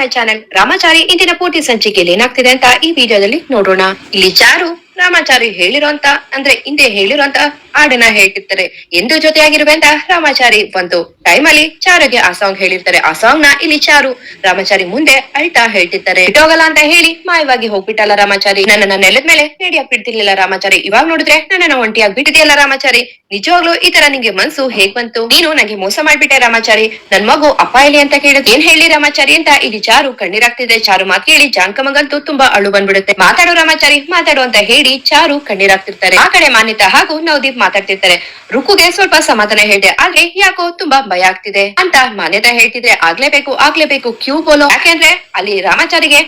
My channel Ramachari ಇಂದಿನ ಪೂರ್ತಿ ಸಂಚಿಕೆಯಲ್ಲಿ ಏನಾಗ್ತಿದೆ ಅಂತ ಈ ವಿಡಿಯೋದಲ್ಲಿ ನೋಡೋಣ. ಇಲ್ಲಿ ಚಾರು ರಾಮಾಚಾರಿ ಹೇಳಿರೋಂತ ಅಂದ್ರೆ ಹಿಂದೆ ಹೇಳಿರೋಂತ ಹಾಡನ್ನ ಹೇಳ್ತಿರ್ತಾರೆ. ಎಂದು ಜೊತೆಯಾಗಿರುವೆ ಅಂತ ರಾಮಾಚಾರಿ ಬಂತು ಟೈಮ್ ಅಲ್ಲಿ ಚಾರುಗೆ ಆ ಸಾಂಗ್ ಹೇಳಿರ್ತಾರೆ. ಆ ಸಾಂಗ್ನ ಇಲ್ಲಿ ಚಾರು. ರಾಮಾಚಾರಿ ಮುಂದೆ ಅಳ್ತಾ ಹೇಳ್ತಿರ್ತಾರೆ. ಬಿಟ್ಟೋಗಲ್ಲ ಅಂತ ಹೇಳಿ ಮಾಯವಾಗಿ ಹೋಗ್ಬಿಟ್ಟಲ್ಲ ರಾಮಾಚಾರಿ. ನನ್ನನ್ನ ನೆಲದ ಮೇಲೆ ಹೇಳಿ ಬಿಡ್ತಿರ್ಲಿಲ್ಲ ರಾಮಾಚಾರಿ. ಇವಾಗ ನೋಡಿದ್ರೆ ನನ್ನನ್ನ ಒಂಟಿಯಾಗಿ ಬಿಟ್ಟಿದೆಯಲ್ಲ ರಾಮಾಚಾರಿ. ನಿಜವಾಗ್ಲೂ ಈ ತರ ನಿಂಗೆ ಮನ್ಸು ಹೇಗ್ ಬಂತು? ನೀನು ನಂಗೆ ಮೋಸ ಮಾಡ್ಬಿಟ್ಟೆ ರಾಮಾಚಾರಿ. ನನ್ ಮಗು ಅಪ್ಪ ಇಲ್ಲಿ ಅಂತ ಕೇಳಿದ್ ಏನ್ ಹೇಳಿ ರಾಮಾಚಾರಿ ಅಂತ ಇಲ್ಲಿ ಚಾರು ಕಣ್ಣೀರಾಗ್ತಿದೆ. ಚಾರು ಮಾತು ಕೇಳಿ ಜಾನ್ಕಮಗಂತೂ ತುಂಬಾ ಅಳು ಬಂದ್ಬಿಡುತ್ತೆ. ಮಾತಾಡು ರಾಮಾಚಾರಿ, ಮಾತಾಡು ಅಂತ ಹೇಳಿ ಚಾರು ಕಣ್ಣೀರಾಗ್ತಿರ್ತಾರೆ. ಆ ಕಡೆ ಮಾನ್ಯತಾ ಹಾಗೂ ನವದೀಪ್ ಮಾತಾಡ್ತಿರ್ತಾರೆ. ರುಕುಗೆ ಸ್ವಲ್ಪ ಸಮಾಧಾನ ಹೇಳಿದೆ, ಆದ್ರೆ ಯಾಕೋ ತುಂಬಾ ಭಯ ಆಗ್ತಿದೆ ಅಂತ ಮಾನ್ಯತಾ ಹೇಳ್ತಿದ್ರೆ ಆಗ್ಲೇಬೇಕು ಆಗ್ಲೇಬೇಕು ಕ್ಯೂ ಬೋಲೋ. ಯಾಕೆಂದ್ರೆ ಅಲ್ಲಿ ರಾಮಾಚಾರಿಗೆ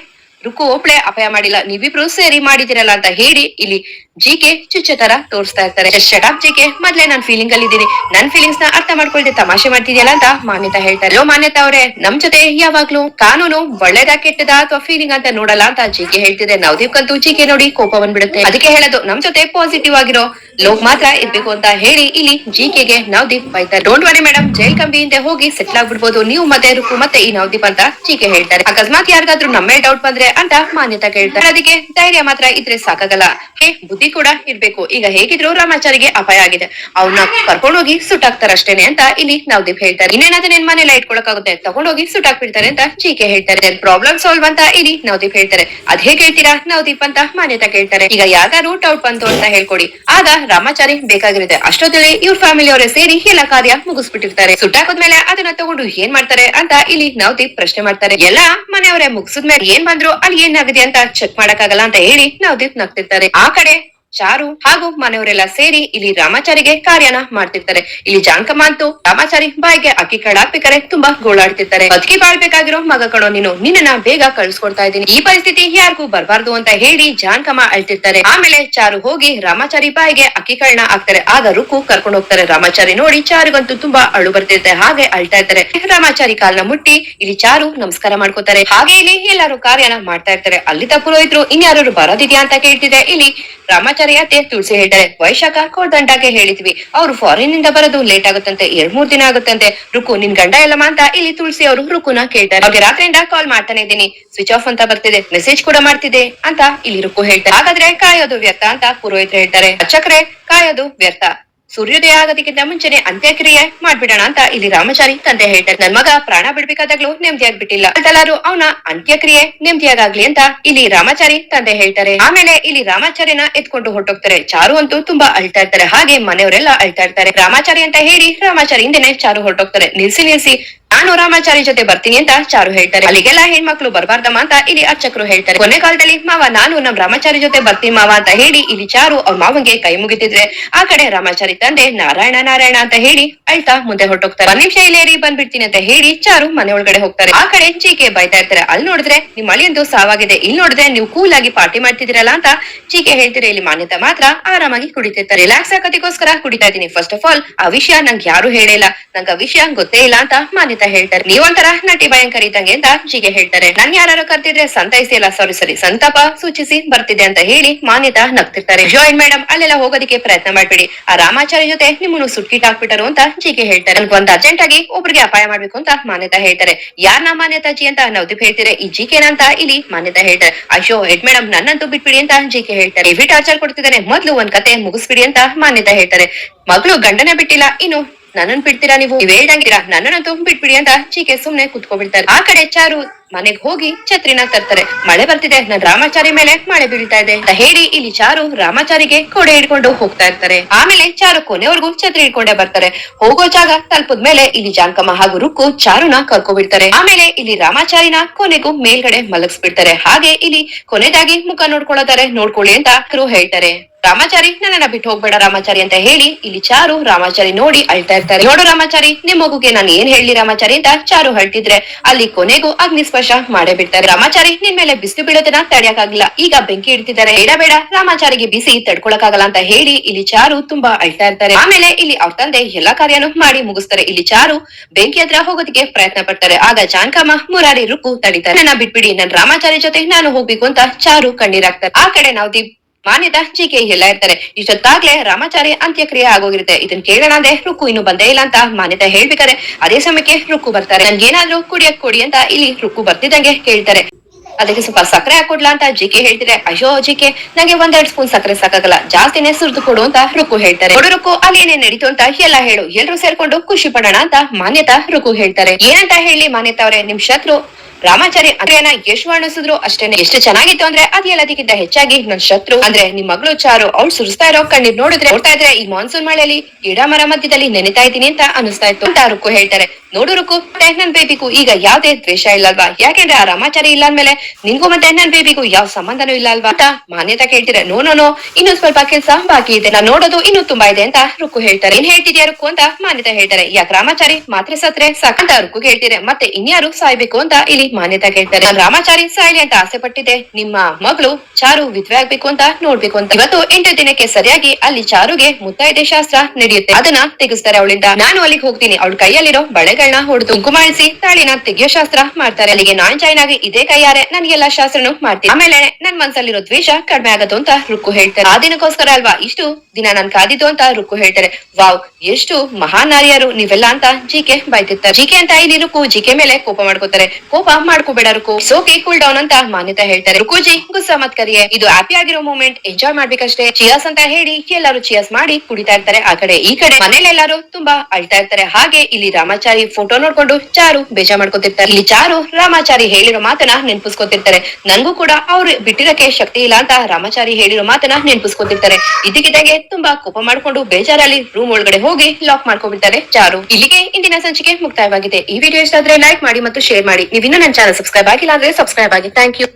ರುಕು ಒಬ್ಳೆ ಅಪಾಯ ಮಾಡಿಲ್ಲ. ನೀವಿಬ್ರು ಸೇರಿ ಮಾಡಿದಿರಲ್ಲ ಅಂತ ಹೇಳಿ ಇಲ್ಲಿ ಜಿಕೆ ಚುಚ್ಚ ತರ ತೋರಿಸ್ತಾ ಇರ್ತಾರೆ. ಶಟಾಪ್ ಜಿಕೆ ಮೊದ್ಲೇ ನಾನ್ ಫೀಲಿಂಗ್ ಅಲ್ಲಿ ಇದ್ದೀನಿ. ನನ್ ಫೀಲಿಂಗ್ಸ್ನ ಅರ್ಥ ಮಾಡ್ಕೊಳ್ದೆ ತಮಾಷೆ ಮಾಡ್ತಿದ್ಯಲ್ಲ ಅಂತ ಮಾನ್ಯತಾ ಹೇಳ್ತಾರೆ. ಲೋ ಮಾನ್ಯತಾ ಅವ್ರೆ, ನಮ್ ಜೊತೆ ಯಾವಾಗ್ಲೂ ಕಾನೂನು ಒಳ್ಳೇದಾ ಕೆಟ್ಟದಾ ಅಥವಾ ಫೀಲಿಂಗ್ ಅಂತ ನೋಡಲ್ಲ ಅಂತ ಜಿಕೆ ಹೇಳ್ತಿದೆ. ನವದೀಪ್ ಅಂತೂ ಜಿಕೆ ನೋಡಿ ಕೋಪ ಬಂದ್ಬಿಡುತ್ತೆ. ಅದಕ್ಕೆ ಹೇಳೋದು, ನಮ್ ಜೊತೆ ಪಾಸಿಟಿವ್ ಆಗಿರೋ ಲೋಕ್ ಮಾತ್ರ ಇರ್ಬೇಕು ಅಂತ ಹೇಳಿ ಇಲ್ಲಿ ಜಿಕೆಗೆ ನವದೀಪ್ ಬೈತಾರೆ ಡೋಂಟ್ ವರಿ ಮೇಡಮ್ ಜೈಲ್ ಕಂಬಿ ಹಿಂದೆ ಹೋಗಿ ಸೆಟ್ಲ್ ಆಗ್ಬಿಡ್ಬೋದು. ನೀವು ಮತ್ತೆ ರುಕು ಮತ್ತೆ ಈ ನವದೀಪ್ ಅಂತ ಜಿಕೆ ಹೇಳ್ತಾರೆ. ಅಕಸ್ಮಾತ್ ಯಾರಿಗಾದ್ರೂ ನಮ್ಮೇ ಡೌಟ್ ಬಂದ್ರೆ ಅಂತ ಮಾನ್ಯತಾ ಕೇಳ್ತಾರೆ. ಅದಕ್ಕೆ ಧೈರ್ಯ ಮಾತ್ರ ಇದ್ರೆ ಸಾಕಾಗಲ್ಲ. ಹೇ, ಬುದ್ಧಿ ಕೂಡ ಇರ್ಬೇಕು. ಈಗ ಹೇಗಿದ್ರು ರಾಮಾಚಾರಿಗೆ ಅಪಾಯ ಆಗಿದೆ. ಅವ್ನ ಕರ್ಕೊಂಡೋಗಿ ಸುಟ್ಟಾಕ್ತಾರಷ್ಟೇನೆ ಅಂತ ಇಲ್ಲಿ ನವದೀಪ್ ಹೇಳ್ತಾರೆ. ಇನ್ನೇನಾದ್ರೂ ನಿನ್ ಮನೆಲ್ಲ ಇಟ್ಕೊಳಕಾಗುತ್ತೆ ತಗೊಂಡೋಗಿ ಸುಟ್ಟಾಕ್ಬಿಡ್ತಾರೆ ಅಂತ ಜಿಕೆ ಹೇಳ್ತಾರೆ. ಪ್ರಾಬ್ಲಮ್ ಸಾಲ್ವ್ ಅಂತ ಇಲ್ಲಿ ನವದೀಪ್ ಹೇಳ್ತಾರೆ. ಅದ್ ಹೇಗ್ ಹೇಳ್ತೀರಾ ನವದೀಪ್ ಅಂತ ಮಾನ್ಯತಾ ಕೇಳ್ತಾರೆ. ಈಗ ಯಾವ್ದಾರು ಡೌಟ್ ಬಂತು ಅಂತ ಹೇಳ್ಕೊಡಿ. ಆಗ ರಾಮಾಚಾರಿ ಬೇಕಾಗಿರುತ್ತೆ. ಅಷ್ಟೊತ್ತಲ್ಲಿ ಇವ್ರ ಫ್ಯಾಮಿಲಿ ಅವರೇ ಸೇರಿ ಎಲ್ಲ ಕಾರ್ಯ ಮುಗಿಸ್ಬಿಟ್ಟಿರ್ತಾರೆ. ಸುಟ್ಟಾಕದ್ಮೇಲೆ ಅದನ್ನ ತಗೊಂಡು ಏನ್ ಮಾಡ್ತಾರೆ ಅಂತ ಇಲ್ಲಿ ನವದೀಪ್ ಪ್ರಶ್ನೆ ಮಾಡ್ತಾರೆ. ಎಲ್ಲ ಮನೆಯವರೇ ಮುಗಿಸಿದ್ಮೇಲೆ ಏನ್ ಬಂದ್ರು ಅಲ್ಲಿ ಏನಾಗಿದೆ ಅಂತ ಚೆಕ್ ಮಾಡಕ್ಕಾಗಲ್ಲ ಅಂತ ಹೇಳಿ ನವದೀಪ್ ನಗ್ತಿರ್ತಾರೆ. ಆ ಕಡೆ ಚಾರು ಹಾಗೂ ಮನೆಯವರೆಲ್ಲ ಸೇರಿ ಇಲ್ಲಿ ರಾಮಾಚಾರಿಗೆ ಕಾರ್ಯನ ಮಾಡ್ತಿರ್ತಾರೆ. ಇಲ್ಲಿ ಜಾನ್ಕಮ್ಮ ಅಂತೂ ರಾಮಾಚಾರಿ ಬಾಯಿಗೆ ಅಕ್ಕಿ ಕಡಾಕ್ಬೇಕಾರೆ ತುಂಬಾ ಗೋಳಾಡ್ತಿರ್ತಾರೆ. ಬದುಕಿ ಬಾಳ್ಬೇಕಾಗಿರೋ ಮಗ ಕಣೋ, ನೀನು ನಿನ್ನ ಬೇಗ ಕಳ್ಸ್ಕೊಡ್ತಾ ಇದ್ದೀನಿ. ಈ ಪರಿಸ್ಥಿತಿ ಯಾರಿಗೂ ಬರಬಾರ್ದು ಅಂತ ಹೇಳಿ ಜಾನ್ಕಮ್ಮ ಅಳ್ತಿರ್ತಾರೆ. ಆಮೇಲೆ ಚಾರು ಹೋಗಿ ರಾಮಾಚಾರಿ ಬಾಯಿಗೆ ಅಕ್ಕಿ ಕಳ್ಳನ ಹಾಕ್ತಾರೆ. ಆಗ ರುಕು ಕರ್ಕೊಂಡು ಹೋಗ್ತಾರೆ. ರಾಮಾಚಾರಿ ನೋಡಿ ಚಾರಿಗಂತೂ ತುಂಬಾ ಅಳು ಬರ್ತಿರ್ತಾರೆ ಹಾಗೆ ಅಳ್ತಾ ಇರ್ತಾರೆ. ರಾಮಾಚಾರಿ ಕಾಲ್ನ ಮುಟ್ಟಿ ಇಲ್ಲಿ ಚಾರು ನಮಸ್ಕಾರ ಮಾಡ್ಕೋತಾರೆ. ಹಾಗೆ ಇಲ್ಲಿ ಎಲ್ಲಾರು ಕಾರ್ಯನ ಮಾಡ್ತಾ ಇರ್ತಾರೆ. ಅಲ್ಲಿ ಇದ್ರು ಇನ್ಯಾರು ಬರೋದಿದ್ಯಾ ಅಂತ ಕೇಳ್ತಿದೆ. ಇಲ್ಲಿ ರಾಮಾಚಾರಿ ಅತ್ತೆ ತುಳಸಿ ಹೇಳ್ತಾರೆ. ವೈಶಾಖ ಕೋದಂಡಕ್ಕೆ ಹೇಳಿದ್ವಿ. ಅವ್ರು ಫಾರಿನ್ ಇಂದ ಬರೋದು ಲೇಟ್ ಆಗುತ್ತಂತೆ, ಎರಡ್ ಮೂರ್ ದಿನ ಆಗುತ್ತಂತೆ. ರುಕು, ನಿನ್ ಗಂಡ ಎಲ್ಲಮ್ಮ ಅಂತ ಇಲ್ಲಿ ತುಳಸಿ ಅವರು ರುಕುನ ಕೇಳ್ತಾರೆ. ಅವ್ರಿಗೆ ರಾತ್ರಿಯಿಂದ ಕಾಲ್ ಮಾಡ್ತಾನೆ ಇದ್ದೀನಿ. ಸ್ವಿಚ್ ಆಫ್ ಅಂತ ಬರ್ತಿದೆ. ಮೆಸೇಜ್ ಕೂಡ ಮಾಡ್ತಿದೆ ಅಂತ ಇಲ್ಲಿ ರುಕು ಹೇಳ್ತಾರೆ. ಹಾಗಾದ್ರೆ ಕಾಯೋದು ವ್ಯರ್ಥ ಅಂತ ಪುರೋಹಿತರು ಹೇಳ್ತಾರೆ. ಚಕ್ರೆ ಕಾಯೋದು ವ್ಯರ್ಥ. ಸೂರ್ಯೋದಯ ಆಗೋದಕ್ಕಿಂತ ಮುಂಚೆನೆ ಅಂತ್ಯಕ್ರಿಯೆ ಮಾಡ್ಬಿಡೋಣ ಅಂತ ಇಲ್ಲಿ ರಾಮಚಾರಿ ತಂದೆ ಹೇಳ್ತಾರೆ. ನನ್ ಮಗ ಪ್ರಾಣ ಬಿಡ್ಬೇಕಾದಾಗ್ಲೂ ನೆಮ್ಮದಿ ಆಗ್ಬಿಟ್ಟಿಲ್ಲ ಅಂತಲಾರು, ಅವನ ಅಂತ್ಯಕ್ರಿಯೆ ನೆಮ್ಮದಿಯಾಗ್ಲಿ ಅಂತ ಇಲ್ಲಿ ರಾಮಾಚಾರಿ ತಂದೆ ಹೇಳ್ತಾರೆ. ಆಮೇಲೆ ಇಲ್ಲಿ ರಾಮಾಚಾರ್ಯನ ಎತ್ಕೊಂಡು ಹೊರಟೋಗ್ತಾರೆ. ಚಾರು ಅಂತೂ ತುಂಬಾ ಅಳ್ತಾ ಇರ್ತಾರೆ. ಹಾಗೆ ಮನೆಯವರೆಲ್ಲ ಅಳ್ತಾ ಇರ್ತಾರೆ. ರಾಮಾಚಾರಿ ಅಂತ ಹೇಳಿ ರಾಮಾಚಾರಿ ಹಿಂದೆನೆ ಚಾರು ಹೊರಟೋಗ್ತಾರೆ. ನಿಲ್ಸಿ ನಿಲ್ಸಿ ನಾನು ರಾಮಾಚಾರಿ ಜೊತೆ ಬರ್ತೀನಿ ಅಂತ ಚಾರು ಹೇಳ್ತಾರೆ. ಅಲ್ಲಿಗೆಲ್ಲ ಹೆಣ್ಮಕ್ಳು ಬರ್ಬಾರ್ದಮ್ಮ ಅಂತ ಇಲ್ಲಿ ಅರ್ಚಕರು ಹೇಳ್ತಾರೆ. ಕೊನೆ ಕಾಲದಲ್ಲಿ ಮಾವ, ನಾನು ನಮ್ ರಾಮಾಚಾರಿ ಜೊತೆ ಬರ್ತೀನಿ ಮಾವ ಅಂತ ಹೇಳಿ ಇಲ್ಲಿ ಚಾರು ಅವ್ರ ಮಾವಂಗೆ ಕೈ ಮುಗಿತಿದ್ರೆ. ಆ ಕಡೆ ರಾಮಾಚಾರಿ ತಂದೆ, ನಾರಾಯಣ ನಾರಾಯಣ ಅಂತ ಹೇಳಿ ಅಳ್ತಾ ಮುಂದೆ ಹೊರಟೋಗ್ತಾರೆ. ಒಂದ್ ನಿಮಿಷ ಇಲ್ಲೇರಿ ಬಂದ್ಬಿಡ್ತೀನಿ ಅಂತ ಹೇಳಿ ಚಾರು ಮನೆ ಒಳಗಡೆ ಹೋಗ್ತಾರೆ. ಆ ಕಡೆ ಚೀಕೆ ಬೈತಾ ಇರ್ತಾರೆ. ಅಲ್ಲಿ ನೋಡಿದ್ರೆ ನಿಮ್ ಅಳಿಯಂದು ಸಾವಾಗಿದೆ. ಇಲ್ಲಿ ನೋಡಿದ್ರೆ ನೀವು ಕೂಲ್ ಆಗಿ ಪಾರ್ಟಿ ಮಾಡ್ತಿದಿರಲ್ಲ ಅಂತ ಚೀಕೆ ಹೇಳ್ತೀರಾ ಇಲ್ಲಿ ಮಾನ್ಯತಾ ಮಾತ್ರ ಆರಾಮಾಗಿ ಕುಡಿತಿರ್ತಾರೆ. ರಿಲ್ಯಾಕ್ಸ್ ಆಗೋದಕ್ಕೋಸ್ಕರ ಕುಡಿತಾ ಇದೀನಿ ಫಸ್ಟ್ ಆಫ್ ಆಲ್ ಆ ವಿಷಯ ನಂಗೆ ಯಾರು ಹೇಳಿಲ್ಲ. ನಂಗೆ ಆ ವಿಷಯ ಗೊತ್ತೇ ಇಲ್ಲ ಅಂತ ಮಾನ್ಯತಾ ಹೇಳ್ತಾರೆ. ನೀವೊಂಥರ ನಟಿ ಭಯಂಕರ ಇದ್ದಂಗೆ ಅಂತ ಜಿಗೆ ಹೇಳ್ತಾರೆ. ನನ್ ಯಾರು ಕರ್ತಿದ್ರೆ ಸಂತೈಸಿ ಇಲ್ಲ ಸಾರಿ ಸಾರಿ ಸಂತಾಪ ಸೂಚಿಸಿ ಬರ್ತಿದೆ ಅಂತ ಹೇಳಿ ಮಾನ್ಯತಾ ನಗ್ತಿರ್ತಾರೆ. ಜಾಯಿನ್ ಮೇಡಮ್ ಅಲ್ಲೆಲ್ಲ ಹೋಗೋದಕ್ಕೆ ಪ್ರಯತ್ನ ಮಾಡ್ಬೇಡಿ. ಆ ರಾಮಾಚಾರ್ಯ ಜೊತೆ ನಿಮ್ಮನ್ನು ಸುಟ್ಕಿಟ್ ಹಾಕ್ಬಿಟ್ಟರು ಅಂತ ಜಿಗೆ ಹೇಳ್ತಾರೆ. ಒಂದ್ ಅರ್ಜೆಂಟ್ ಆಗಿ ಒಬ್ರಿಗೆ ಅಪಾಯ ಮಾಡ್ಬೇಕು ಅಂತ ಮಾನ್ಯತಾ ಹೇಳ್ತಾರೆ. ಯಾರ್ನ ಮಾನ್ಯತಾ ಜಿ ಅಂತ ನವದೀಪ್ ಹೇಳ್ತಾರೆ ಈ ಜಿಕೆನಂತ ಇಲ್ಲಿ ಮಾನ್ಯತಾ ಹೇಳ್ತಾರೆ. ಅಶೋ ಹೆಡ್ ಮೇಡಮ್ ನನ್ನಂತೂ ಬಿಟ್ಬಿಡಿ ಅಂತ ಜಿಕೆ ಹೇಳ್ತಾರೆ. ಇವಿ ಟಾರ್ಚರ್ ಕೊಡ್ತಿದ್ದಾನೆ. ಮೊದ್ಲು ಒಂದ್ ಕತೆ ಮುಗಿಸ್ಬಿಡಿ ಅಂತ ಮಾನ್ಯತಾ ಹೇಳ್ತಾರೆ. ಮಗಳು ಗಂಡನ ಬಿಟ್ಟಿಲ್ಲ, ಇನ್ನು ನನ್ನನ್ ಬಿಡ್ತೀರಾ ನೀವು? ನೀವ್ ನನ್ನನ್ನ ನನ್ನನ್ನಂತೂ ಬಿಟ್ಬಿಡಿ ಅಂತ ಚೀಕೆ ಸುಮ್ನೆ ಕುತ್ಕೊಬಿಡ್ತಾರೆ ಆ ಕಡೆ ಚಾರು ಮನೆಗ್ ಹೋಗಿ ಛತ್ರಿನ ತರ್ತಾರೆ. ಮಳೆ ಬರ್ತಿದೆ. ನನ್ ರಾಮಾಚಾರಿ ಮೇಲೆ ಮಳೆ ಬೀಳ್ತಾ ಇದೆ ಅಂತ ಹೇಳಿ ಇಲ್ಲಿ ಚಾರು ರಾಮಾಚಾರಿಗೆ ಕೊಡೆ ಹಿಡ್ಕೊಂಡು ಹೋಗ್ತಾ ಇರ್ತಾರೆ. ಆಮೇಲೆ ಚಾರು ಕೊನೆವರೆಗೂ ಛತ್ರಿ ಹಿಡ್ಕೊಂಡೇ ಬರ್ತಾರೆ. ಹೋಗೋ ಜಾಗ ತಲುಪದ್ಮೇಲೆ ಇಲ್ಲಿ ಜಾಂಕಮ್ಮ ಹಾಗೂ ರುಕ್ಕು ಚಾರುನ ಕರ್ಕೊಬಿಡ್ತಾರೆ ಆಮೇಲೆ ಇಲ್ಲಿ ರಾಮಾಚಾರಿನ ಕೊನೆಗೂ ಮೇಲ್ಗಡೆ ಮಲಗಿಸ್ಬಿಡ್ತಾರೆ. ಹಾಗೆ ಇಲ್ಲಿ ಕೊನೆದಾಗಿ ಮುಖ ನೋಡ್ಕೊಳ್ಳೋದಾರೆ ನೋಡ್ಕೊಳ್ಳಿ ಅಂತ ಹೇಳ್ತಾರೆ. ರಾಮಾಚಾರಿ, ನನ್ನನ್ನ ಬಿಟ್ಟು ಹೋಗ್ಬೇಡ ರಾಮಾಚಾರಿ ಅಂತ ಹೇಳಿ ಇಲ್ಲಿ ಚಾರು, ರಾಮಾಚಾರಿ ನೋಡಿ ಅಳ್ತಾ ಇರ್ತಾರೆ. ನೋಡು ರಾಮಾಚಾರಿ, ನಿಮ್ ಮಗುಗೆ ನಾನು ಏನ್ ಹೇಳಿ ರಾಮಾಚಾರಿ ಅಂತ ಚಾರು ಹಳ್ತಿದ್ರೆ, ಅಲ್ಲಿ ಕೊನೆಗೂ ಅಗ್ನಿ ಸ್ಪರ್ಶ ಮಾಡೇ ಬಿಡ್ತಾರೆ. ರಾಮಾಚಾರಿ, ನಿನ್ ಮೇಲೆ ಬಿಸಿಲು ಬೀಳೋದನ್ನ ತಡೆಯಕ್ಕಾಗಿಲ್ಲ ಈಗ ಬೆಂಕಿ ಇಡ್ತಿದ್ದಾರೆ ಬೇಡ ಬೇಡ, ರಾಮಾಚಾರಿಗೆ ಬಿಸಿ ತಡ್ಕೊಳಕ್ಕಾಗಲ್ಲ ಅಂತ ಹೇಳಿ ಇಲ್ಲಿ ಚಾರು ತುಂಬಾ ಅಳ್ತಾ ಇರ್ತಾರೆ. ಆಮೇಲೆ ಇಲ್ಲಿ ಅವ್ರ ತಂದೆ ಎಲ್ಲಾ ಕಾರ್ಯನು ಮಾಡಿ ಮುಗಿಸ್ತಾರೆ. ಇಲ್ಲಿ ಚಾರು ಬೆಂಕಿ ಹತ್ರ ಹೋಗೋದಕ್ಕೆ ಪ್ರಯತ್ನ ಪಡ್ತಾರೆ. ಆಗ ಜಾನ್ಕಮ್ಮ, ಮುರಾರಿ ರುಕ್ಕು ತಡಿತಾರೆ. ನನ್ನ ಬಿಟ್ಬಿಡಿ, ನನ್ ರಾಮಾಚಾರಿ ಜೊತೆ ನಾನು ಹೋಗ್ಬೇಕು ಅಂತ ಚಾರು ಕಣ್ಣೀರಾಗ್ತಾರೆ ಆ ಕಡೆ ನವದೀಪ್ ಮಾನ್ಯತಾ ಜಿಕೆ ಎಲ್ಲ ಇರ್ತಾರೆ ಇಷ್ಟೊತ್ತಾಗ್ಲೇ ರಾಮಾಚಾರಿ ಅಂತ್ಯಕ್ರಿಯೆ ಆಗೋಗಿರುತ್ತೆ. ಇದನ್ ಕೇಳೋಣ ಅಂದ್ರೆ ರುಕ್ಕು ಇನ್ನು ಬಂದೇ ಇಲ್ಲ ಅಂತ ಮಾನ್ಯತಾ ಹೇಳ್ಬೇಕಾರೆ ಅದೇ ಸಮಯಕ್ಕೆ ರುಕ್ಕು ಬರ್ತಾರೆ. ನನ್ಗೇನಾದ್ರೂ ಕುಡಿಯಕ್ ಕೊಡಿ ಅಂತ ಇಲ್ಲಿ ರುಕ್ಕು ಬರ್ತಿದ್ದಂಗೆ ಕೇಳ್ತಾರೆ. ಅದಕ್ಕೆ ಸ್ವಲ್ಪ ಸಕ್ಕರೆ ಹಾಕೊಡ್ಲಾ ಅಂತ ಜಿಕೆ ಹೇಳ್ತಿದ್ರೆ ಅಯ್ಯೋ ಜಿಕೆ, ನಂಗೆ ಒಂದೆರಡು ಸ್ಪೂನ್ ಸಕ್ಕರೆ ಸಾಕಾಗಲ್ಲ. ಜಾಸ್ತಿನೇ ಸುರಿದು ಕೊಡು ಅಂತ ರುಕ್ಕು ಹೇಳ್ತಾರೆ. ಕೊಡು ಅಲ್ಲಿ ಏನೇ ನಡೀತು ಅಂತ ಎಲ್ಲ ಹೇಳು. ಎಲ್ರು ಸೇರ್ಕೊಂಡು ಖುಷಿ ಪಡೋಣ ಅಂತ ಮಾನ್ಯತಾ ರುಕ್ಕು ಹೇಳ್ತಾರೆ. ಏನಂತ ಹೇಳಿ ಮಾನ್ಯತಾ ಅವ್ರೆ, ನಿಮ್ ಶತ್ರು? ರಾಮಾಚಾರಿ ಅಂದ್ರೆನ ಎಷ್ಟು ವರ್ಣಿಸಿದ್ರು ಅಷ್ಟೇನೆ. ಎಷ್ಟು ಚೆನ್ನಾಗಿತ್ತು ಅಂದ್ರೆ ಅದ್ ಎಲ್ಲದಕ್ಕಿಂತ ಹೆಚ್ಚಾಗಿ ನನ್ ಶತ್ರು. ಅಂದ್ರೆ ನಿಮ್ ಮಗಳು ಚಾರು ಅವ್ಳು ಸುರಿಸ್ತಾ ಇರೋ ಕಣ್ಣೀರ್ ನೋಡಿದ್ರೆ ನೋಡ್ತಾ ಇದ್ರೆ ಈ ಮಾನ್ಸೂನ್ ಮಳೆಯಲ್ಲಿ ಗಿಡ ಮರ ಮಧ್ಯದಲ್ಲಿ ನೆನೆತಾ ಇದ್ದೀನಿ ಅಂತ ಅನಿಸ್ತಾ ಇತ್ತು. ಅಂತ ಹೇಳ್ತಾರೆ. ನೋಡು ರುಕು ಬೇಬಿಗೂ ಈಗ ಯಾವ್ದೇ ದ್ವೇಷ ಇಲ್ಲ ಅಲ್ವಾ ಯಾಕೆಂದ್ರೆ ಆ ರಾಮಾಚಾರಿ ಇಲ್ಲ ಅಂದ್ಮೇಲೆ ನಿನ್ಗೂ ಮತ್ತೆ ನನ್ ಬೇಬಿಗೂ ಯಾವ ಸಂಬಂಧನೂ ಇಲ್ಲ ಅಲ್ವಾ ಅಂತ ಮಾನ್ಯತಾ ಕೇಳ್ತೀರ ನೋ ನೋ ನೋ, ಇನ್ನು ಸ್ವಲ್ಪ ಕೆಲಸ ಬಾಕಿ ಇದೆ. ನಾನು ನೋಡೋದು ಇನ್ನೂ ತುಂಬಾ ಇದೆ ಅಂತ ರುಕ್ಕು ಹೇಳ್ತಾರೆ. ಏನ್ ಹೇಳ್ತಿದ್ಯಾ ರುಕ್ಕು ಅಂತ ಮಾನ್ಯತಾ ಹೇಳ್ತಾರೆ. ಯಾಕೆ ರಾಮಾಚಾರಿ? ಮಾತ್ರೆ ಸತ್ರೆ ಸಾಕಂತ ರುಕ್ಕು ಹೇಳ್ತೀರ ಮತ್ತೆ ಇನ್ಯಾರು ಸಾಯ್ಬೇಕು ಅಂತ ಇಲ್ಲಿ ಮಾನ್ಯತಾ ಕೇಳ್ತಾರೆ. ರಾಮಾಚಾರಿ ಸಾಯ್ಲಿ ಅಂತ ಆಸೆ ಪಟ್ಟಿದೆ ನಿಮ್ಮ ಮಗಳು ಚಾರು ವಿದ್ವೆ ಆಗ್ಬೇಕು ಅಂತ ನೋಡ್ಬೇಕು ಅಂತ. ಇವತ್ತು ಎಂಟು ದಿನಕ್ಕೆ ಸರಿಯಾಗಿ ಅಲ್ಲಿ ಚಾರುಗೆ ಮುತ್ತೈದೆ ಶಾಸ್ತ್ರ ನಡೆಯುತ್ತೆ. ಅದನ್ನ ತೆಗಿಸ್ತಾರೆ ಅವಳಿಂದ. ನಾನು ಅಲ್ಲಿಗೆ ಹೋಗ್ತೀನಿ. ಅವಳ ಕೈಯಲ್ಲಿರೋ ಬಳೆಗಳನ್ನ ಹೊಡೆದು ಕುಂಕುಮ ಇಳಿಸಿ ತಾಳಿನ ತೆಗಿಯೋ ಶಾಸ್ತ್ರ ಮಾಡ್ತಾರೆ. ಅಲ್ಲಿಗೆ ನಾನ್ ಜಾಯ್ನ್ ಆಗಿ ಇದೇ ಕೈಯಾರೆ. ನನ್ಗೆಲ್ಲಾ ಶಾಸ್ತ್ರನು ಮಾಡ್ತೀನಿ. ಆಮೇಲೆ ನನ್ ಮನ್ಸಲ್ಲಿರೋ ದ್ವೇಷ ಕಡಿಮೆ ಆಗದು ಅಂತ ರುಕ್ಕು ಹೇಳ್ತಾರೆ. ಆ ದಿನಕ್ಕೋಸ್ಕರ ಅಲ್ವಾ ಇಷ್ಟು ದಿನ ನಾನ್ ಕಾದಿದ್ದು ಅಂತ ರುಕ್ಕು ಹೇಳ್ತಾರೆ. ವಾವ್, ಎಷ್ಟು ಮಹಾನ್ ನಾರಿಯರು ನೀವೆಲ್ಲ ಅಂತ ಜಿಕೆ ಬೈತಿರ್ತಾರೆ ಜಿಕೆ ಅಂತ ಇಲ್ಲಿ ರುಕ್ಕು, ಜಿಕೆ ಮೇಲೆ ಕೋಪ ಮಾಡ್ಕೋತಾರೆ. ಕೋಪ ಮಾಡ್ಕೋಬೇಡ ರುಕ್ಕು. ಸೋಕೆ ಕೂಲ್ ಡೌನ್ ಅಂತ ಮಾನ್ಯತಾ ಹೇಳ್ತಾರೆ. ರುಕುಜಿ ಗುಸ್ಸಾ ಮತ್ ಕರಿಯೆ. ಇದು ಹ್ಯಾಪಿ ಆಗಿರೋ ಮೂಮೆಂಟ್ ಎಂಜಾಯ್ ಮಾಡ್ಬೇಕಷ್ಟೇ. ಚಿಯಾಸ್ ಅಂತ ಹೇಳಿ ಎಲ್ಲರೂ ಚಿಯಾಸ್ ಮಾಡಿ ಕುಡಿತಾ ಇರ್ತಾರೆ ಆ ಕಡೆ, ಈ ಕಡೆ. ಮನೇಲಿ ತುಂಬಾ ಅಳ್ತಾ ಇರ್ತಾರೆ. ಹಾಗೆ ಇಲ್ಲಿ ರಾಮಾಚಾರಿ ಫೋಟೋ ನೋಡ್ಕೊಂಡು ಚಾರು ಬೇಜಾರ್ ಮಾಡ್ಕೊತಿರ್ತಾರೆ. ಇಲ್ಲಿ ಚಾರು ರಾಮಾಚಾರಿ ಹೇಳಿರೋ ಮಾತನ್ನ ನೆನ್ಪಿಸ್ಕೊತಿರ್ತಾರೆ. ನಂಗೂ ಕೂಡ ಅವ್ರು ಬಿಟ್ಟಿರಕ್ಕೆ ಶಕ್ತಿ ಇಲ್ಲ ಅಂತ ರಾಮಾಚಾರಿ ಹೇಳಿರೋ ಮಾತನ್ನ ನೆನ್ಪಿಸ್ಕೊತಿರ್ತಾರೆ. ಇದಕ್ಕಿದ್ದಾಗೆ ತುಂಬಾ ಕೋಪ ಮಾಡ್ಕೊಂಡು ಬೇಜಾರಲ್ಲಿ ರೂಮ್ ಒಳಗಡೆ ಹೋಗಿ ಲಾಕ್ ಮಾಡ್ಕೊಬಿಡ್ತಾರೆ ಚಾರು. ಇಲ್ಲಿಗೆ ಇಂದಿನ ಸಂಚಿಕೆ ಮುಕ್ತಾಯವಾಗಿದೆ. ಈ ವಿಡಿಯೋ ಇಷ್ಟ ಆದ್ರೆ ಲೈಕ್ ಮಾಡಿ ಮತ್ತು ಶೇರ್ ಮಾಡಿ. ನೀವಿನ್ನೂ ನನ್ನ ಚಾನಲ್ ಸಬ್ಸ್ಕ್ರೈಬ್ ಆಗಿಲ್ಲ ಅಂದ್ರೆ ಸಬ್ಸ್ಕ್ರೈಬ್ ಆಗಿ. Thank you